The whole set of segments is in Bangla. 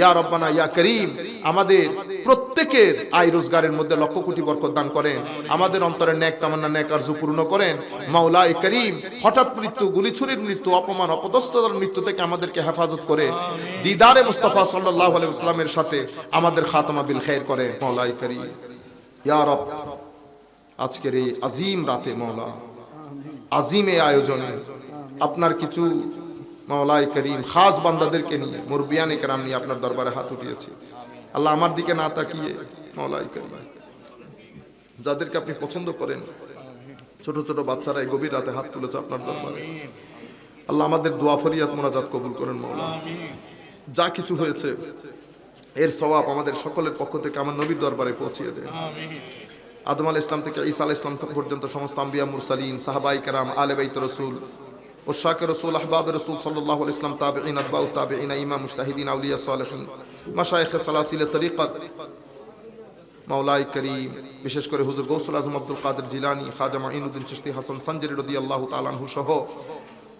ইয়া রব্বানা, ইয়া করিম, আমাদের প্রত্যেকের আয় রোজগারের মধ্যে লক্ষ কোটি বরকত দান করেন। আমাদের অন্তরে ন্যাক তামান্না, ন্যাক আরজু পূর্ণ করেন। মাওলা ই করিম, হঠাৎ মৃত্যু, গুলিছুরির মৃত্যু, অপমান, অপদস্থতার মৃত্যু থেকে আমাদেরকে হেফাজত করে। দিদারে মুস্তাফা সাল্লাল্লাহু আলাইহি ওয়াসাল্লামের সাথে আমাদের খাতমা বিল খাইর করে মাওলা ই করিম। ইয়া রব, আজকের এই আজিম রাতে, মাওলা, আজিম এই আয়োজনে আপনার কিছু মাওলাই করিম, খাস বান্দাদেরকে নিয়ে মুরবিয়ানে কেরাম নিয়ে আপনার দরবারে হাত উঠিয়েছি। আল্লাহ আমার দিকে না তাকিয়ে মাওলাই করিম, যাদেরকে আপনি পছন্দ করেন, ছোট ছোট বাচ্চারা এই গভীর রাতে হাত তুলেছে আপনার দরবারে। আল্লাহ আমাদের দোয়া ফরিয়াত মোনাজাত কবুল করেন মাওলা। যা কিছু হয়েছে, এর সওয়াব আমাদের সকলের পক্ষ থেকে আমার নবীর দরবারে পৌঁছিয়ে দেন আদম আল ইসলাম থেকে ঈসা আল ইসলাম পর্যন্ত সমস্ত আম্বিয়া মুরসালিন সাহাবাই কারাম আলে বাইত রসুল ও রসুল, আহবাব রসুল সাল্লাহ ইসলাম তাবে ইন আদবাউ তাবে ইনা ইমা মুস্তাহিদিন, আউলিয়া, সালেহিন মাশায়েখ সালাসিল তরিকত। মাওলাই করিম, বিশেষ করে হুজুর গৌসুল আজম আব্দুল কাদের জিলানি, খাজা মাইনুদ্দিন চিশতি হাসান সঞ্জরি রদি আল্লাহ তালানহু সহ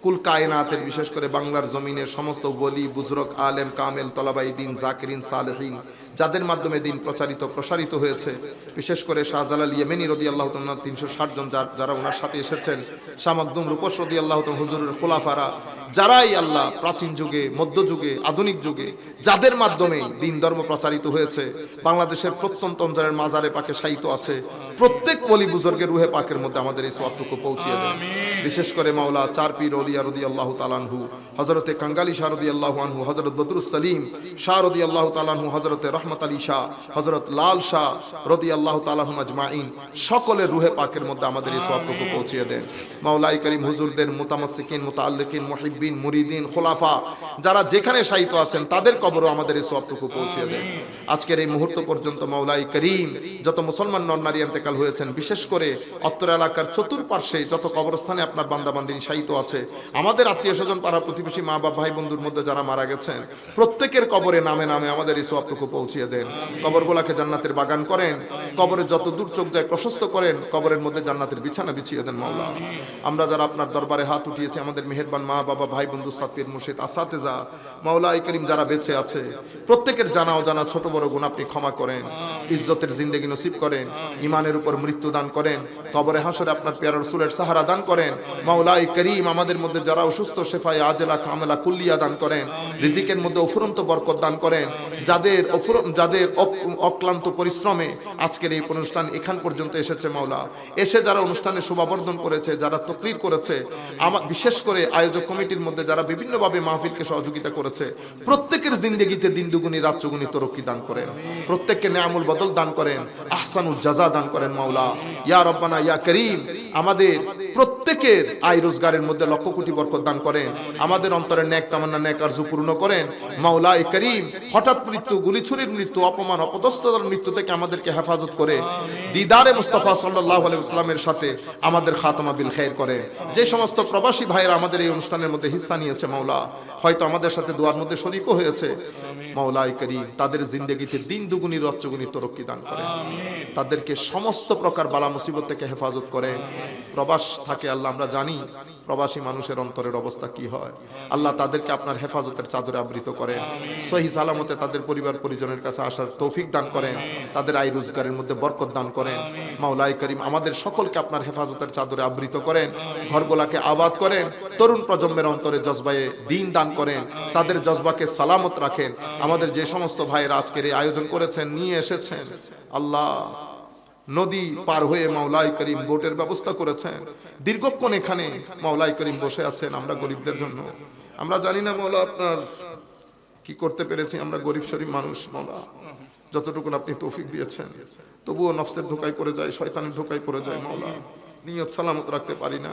কুল কায়নাতের, বিশেষ করে বাংলার জমিনের সমস্ত বলি বুজরক, আলেম, কামেল তলাবাই দিন, জাকিরিন, সালেহিন যাদের মাধ্যমে দিন প্রচারিত প্রসারিত হয়েছে। বিশেষ করে শাহজালাল ইয়েমেনি রদি আল্লাহ তিনশো ষাট জন যার- ওনার সাথে এসেছেন। শামাকদুম রূপস রদি আল্লাহ হুজুরের খোলাফারা। যারাই আল্লাহ প্রাচীন যুগে মধ্যযুগে আধুনিক যুগে যাদের মাধ্যমে দিন ধর্ম প্রচারিত হয়েছে বাংলাদেশের প্রত্যন্ত অঞ্চলের মাজারে পাকে সাহিত্য আছে প্রত্যেক বলি বুজুর্গের রুহে পাকের মধ্যে আমাদের এই সবটুকু পৌঁছিয়ে দেন। বিশেষ করে মাওলা চার পীর অলিয়া রদি আল্লাহ তালানহু হজরতে কাঙ্গালি শাহ রদি আল্লাহ আনহু হজরত বদরুস সালিম শাহ রদি আল্লাহ তালানহু হজরতে রহমত আলী শাহ হজরত লাল শাহ রদি আল্লাহ তালাহু আজমাইন সকলের রুহে পাকের মধ্যে আমাদের এই সবটুকু পৌঁছিয়ে দেন। মাওলাই করিম হুজুরদের মুতামাসিকিন মুতাআল্লিকিন, মুহিব্বিন, মুরিদিন, খোলাফা, যারা যেখানে সাহিত্য আছেন, তাদের কবরও আমাদের এই সবটুকু পৌঁছিয়ে দেন। আজকের এই মুহূর্ত পর্যন্ত মাওলাই করিম যত মুসলমান নর নারী ইন্তেকাল হয়েছেন, বিশেষ করে অত্তর এলাকার চতুর্পার্শ্বে যত কবরস্থানে আপনার বান্দাবান্দিনী সাহিত্য আছে, আমাদের আত্মীয় স্বজন, পাড়া প্রতিবেশী মা বাবা ভাই বন্ধুর মধ্যে যারা মারা গেছেন, প্রত্যেকের কবরে নামে নামে আমাদের এই সবটুকু পৌঁছিয়ে দেন। কবরগুলাকে জান্নাতের বাগান করেন। কবরে যত দূর চোখ যায় প্রশস্ত করেন, কবরের মধ্যে জান্নাতের বিছানা বিছিয়ে দেন মাওলা। আমরা যারা আপনার দরবারে হাত উঠিয়েছি, আমাদের মেহেরবান মা, বাবা, ভাই, বন্ধু সাফির মুর্শিদ, আসাতেজা, মাওলা করিম যারা বেঁচে আছে, প্রত্যেকের জানা অজানা ছোট বড় গুণ আপনি ক্ষমা করেন, ইজ্জতের জিন্দেগি নসিব করেন ইমানের উপর মৃত্যু দান করেন, কবরে হাসরে আপনার পেয়ার রসুলের সাহারা দান করেন মাওলাই করিম আমাদের মধ্যে যারা অসুস্থ, শেফায়, আজেলা, কামেলা, কুল্লিয়া দান করেন, রিজিকের মধ্যে অফুরন্ত বরকত দান করেন, যাদের অফুর- যাদের অক্লান্ত পরিশ্রমে আজকের এই অনুষ্ঠান এখান পর্যন্ত এসেছে মাওলা। এসে যারা অনুষ্ঠানে শোভাবর্ধন করেছে, যারা তকরির করেছে আমার বিশেষ করে আয়োজক কমিটির মধ্যে যারা বিভিন্নভাবে মাহফিলকে সহযোগিতা করেছে, প্রত্যেকের জিন্দগিতে দিন দুগুনি, রাত চুগুনি তরক্কি দান করেন। প্রত্যেককে নেয়ামুল বদল দান করেন, আহসানুল জাজা দান করেন মাওলা। ইয়া রব্বানা, ইয়া করিম, আমাদের প্রত্যেকের আয় রোজগারের মধ্যে লক্ষ কোটি বরকত দান করেন। আমাদের অন্তরে ন্যাক তামান্না, ন্যাক আরজু পূর্ণ করেন। মাওলা ই করিম হঠাৎ মৃত্যু, গুলিছুরির মৃত্যু, অপমান, অপদস্থতার মৃত্যু থেকে আমাদেরকে হেফাজত করে দিদারে মুস্তাফা সাল্লাল্লাহু আলাইহি ওয়াসাল্লামের সাথে আমাদের খাতমা বিল খাইর করে। যে সমস্ত প্রবাসী ভাইরা আমাদের এই অনুষ্ঠানের মধ্যে হিস্সা নিয়েছে মাওলা, হয়তো আমাদের সাথে দোয়ার মধ্যে শরিকও হয়েছে। মাওলা ই করিম তাদের জিন্দগিতে দিন দুগুনি রচ্চগুনি তরক্কি দান করেন। তাদেরকে সমস্ত প্রকার বালা মুসিবত থেকে হেফাজত করে প্রবাস থাকে আল্লাহ আমরা জানি প্রবাসী মানুষের অন্তরের অবস্থা কি হয়। আল্লাহ তাদেরকে আপনার হেফাজতের চাদরে আবৃত করেন। সহি সালামতে তাদের পরিবার পরিজনের কাছে আসার তৌফিক দান করেন। তাদের আয় রোজগারের মধ্যে বরকত দান করেন। মাওলাই করিম আমাদের সকলকে আপনার হেফাজতের চাদরে আবৃত করেন। ঘরগুলাকে আবাদ করেন। তরুণ প্রজন্মের অন্তরে জজবায়ে দিন দান করেন। তাদের জজবাকে সালামত রাখেন। আমাদের যে সমস্ত ভাইয়েরা আজকের এই আয়োজন করেছেন নিয়ে এসেছেন। আল্লাহ নদী পার হয়ে মাওলাই করিম বোটের ব্যবস্থা করেছেন। দীর্ঘক্ষণ এখানে মাওলাই করিম বসে আছেন আমরা গরিবদের জন্য। আমরা জানি না মাওলা আপনার কি করতে পেরেছি, আমরা গরিব শরীফ মানুষ মাওলা। যতটুকু আপনি তৌফিক দিয়েছেন। তবুও নফসের ধোকায় পড়ে যায়, শয়তানের ধোকায় পড়ে যায় মাওলা। নিয়ত সালামত রাখতে পারি না।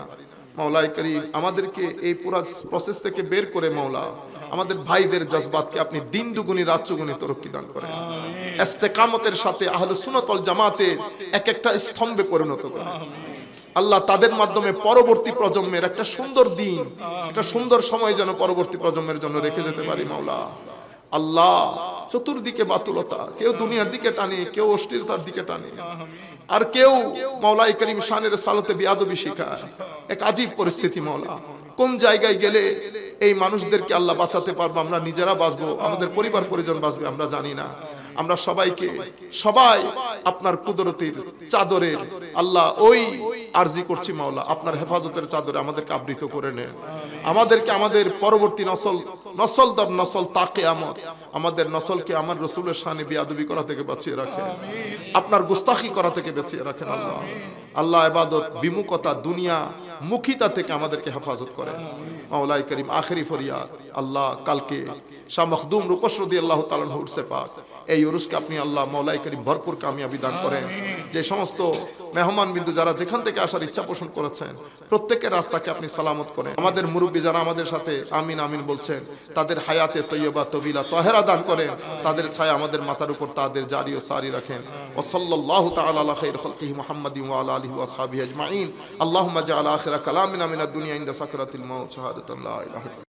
মাওলাই করিম, আমাদেরকে এই পুরা প্রসেস থেকে বের করে মাওলা। আমাদের ভাইদের জজবাতকে আপনি দিন দুগুনি, রাত চুগুনি তরক্কি দান করেন। ইস্তেকামতের সাথে আহলে সুনতল জামাতের এক একটা স্তম্ভে পরিণত করেন আল্লাহ তাদের মাধ্যমে পরবর্তী প্রজন্মের একটা সুন্দর দিন, একটা সুন্দর সময় যেন পরবর্তী প্রজন্মের জন্য রেখে যেতে পারি, মাওলা। আল্লাহ চতুর্দিকে বাতুলতা, কেউ দুনিয়ার দিকে টানে, কেউ অশ্লীলতার দিকে টানে। আর কেউ মাওলাই করিম শানের সালতে বিয়াদবি শিখায়। এক আজীব পরিস্থিতি, মাওলা। কোন জায়গায় গেলে এই মানুষদেরকে আল্লাহ বাঁচাতে পারব, আমরা নিজেরা বাঁচবো, আমাদের পরিবার পরিজন বাঁচবে, আমরা জানি না। আমরা সবাইকে, সবাই আপনার কুদরতির চাদরের আল্লাহ ওই আরজি করছি মাওলা, আপনার হেফাজতের চাদরে আমাদেরকে আবৃত করে নেন। আমাদেরকে আমাদের পরবর্তী নসল নসল দর নসল তাকে আমত আমাদের নসলকে আমার রসুলের সামনে বিয়াদবি করা থেকে বাঁচিয়ে রাখেন। আপনার গুস্তাখি করা থেকে বাঁচিয়ে রাখেন আল্লাহ। আল্লাহ এবাদত, বিমুখতা, দুনিয়া, মুখিতা থেকে আমাদেরকে হেফাজত করেন। মাওলাই করিম, আখেরি ফরিয়াদ। আল্লাহ কালকে শাহ মখদুম রূপসরদি আল্লাহ তালন পাক, এই উরুসকে আপনি আল্লাহ মৌলাই করিম ভরপুর কামিয়াবি দান করেন। যে সমস্ত মেহমান বিন্দু যারা যেখান থেকে আসার ইচ্ছা পোষণ করেছেন, প্রত্যেকের রাস্তাকে আপনি সালামত করেন। আমাদের মুরব্বী যারা আমাদের সাথে আমিন আমিন বলছেন, তাদের হায়াতে তৈয়বা, তবিলা, তহেরা দান করেন। তাদের ছায়া আমাদের মাথার উপর তাদের জারি ও সারি রাখেন। ও সাল্লাল্লাহু তাআলা আলা খাইর খালকিহি আলা আলিহি ওয়া আসহাবিহি আজমাইন। আল্লাহুম্মা জাআল আখিরা কালামিনা মিনাদ দুনিয়া ইনদা সাকরাতিল شہادت اللہ الہ الا